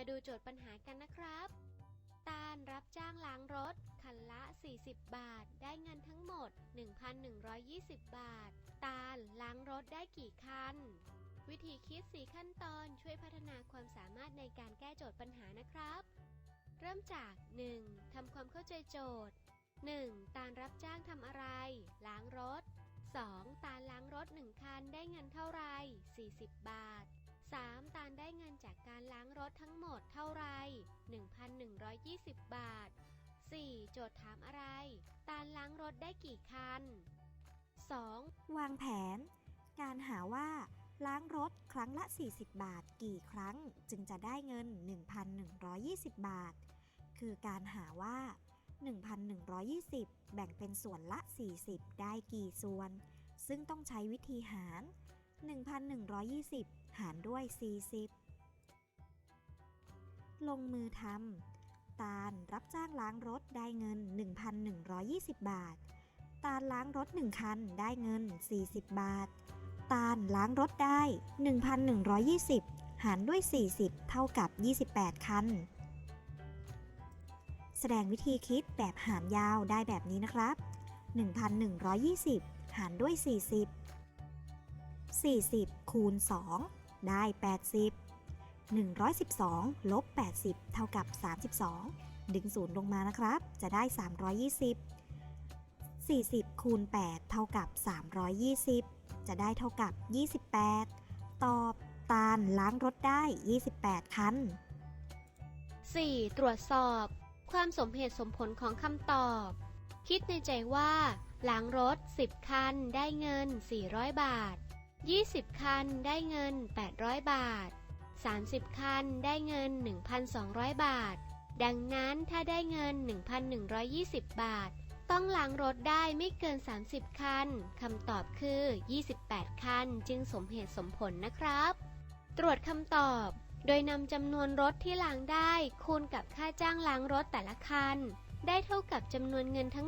มาดูโจทย์ปัญหากันนะครับ ตาลรับจ้างล้างรถ คันละ 40 บาท ได้เงินทั้งหมด 1,120 บาท ตาลล้างรถได้กี่คัน วิธีคิด 4 ขั้นตอนช่วยพัฒนาความสามารถในการแก้โจทย์ปัญหานะครับ เริ่มจาก 1. ทำความเข้าใจโจทย์ 1. ตาลรับจ้างทำอะไร ล้างรถ 2. ตาลล้างรถ 1 คันได้เงินเท่าไร่40 บาท 3. ตาลได้เงินจากการล้างรถทั้งหมดเท่าไหร่1,120 บาท 4. โจทย์ถามอะไร ตาลล้างรถได้กี่คัน 2. วางแผน การหาว่า ล้างรถครั้งละ 40 บาท กี่ครั้งจึงจะได้เงิน 1,120 บาท คือการหาว่า 1,120 แบ่งเป็นส่วนละ 40 ได้กี่ส่วน ซึ่งต้องใช้วิธีหาร 1,120 หารด้วย 40 ลงมือทำตาลรับจ้างล้างรถได้เงิน 1,120 บาท ตาลล้างรถ 1 คันได้เงิน 40 บาท ตาลล้างรถได้ 1,120 หารด้วย 40 เท่ากับ 28 คัน แสดงวิธีคิดแบบหารยาวได้แบบนี้นะครับ 1,120 หารด้วย 40 40 คูณ 2 ได้ 80 112 ลบ 80 เท่ากับ 32 ดึงศูนย์ลงมานะครับ จะได้ 320 40 คูณ 8 เท่ากับ 320 จะได้เท่ากับ 28 ตอบตาลล้างรถได้ 28 คัน 4. ตรวจสอบ ความสมเหตุสมผลของคำตอบ คิดในใจว่า ล้างรถ 10 คัน ได้เงิน 400 บาท 20 คันได้เงิน 800 บาท 30 คันได้เงิน 1,200 บาท ดังนั้นถ้าได้เงิน 1,120 บาท ต้องล้างรถได้ไม่เกิน 30 คัน คำตอบคือ 28 คัน จึงสมเหตุสมผลนะครับ ตรวจคำตอบ โดยนำจำนวนรถที่ล้างได้ คูณกับค่าจ้างล้างรถแต่ละคัน ได้เท่ากับจำนวนเงินทั้ง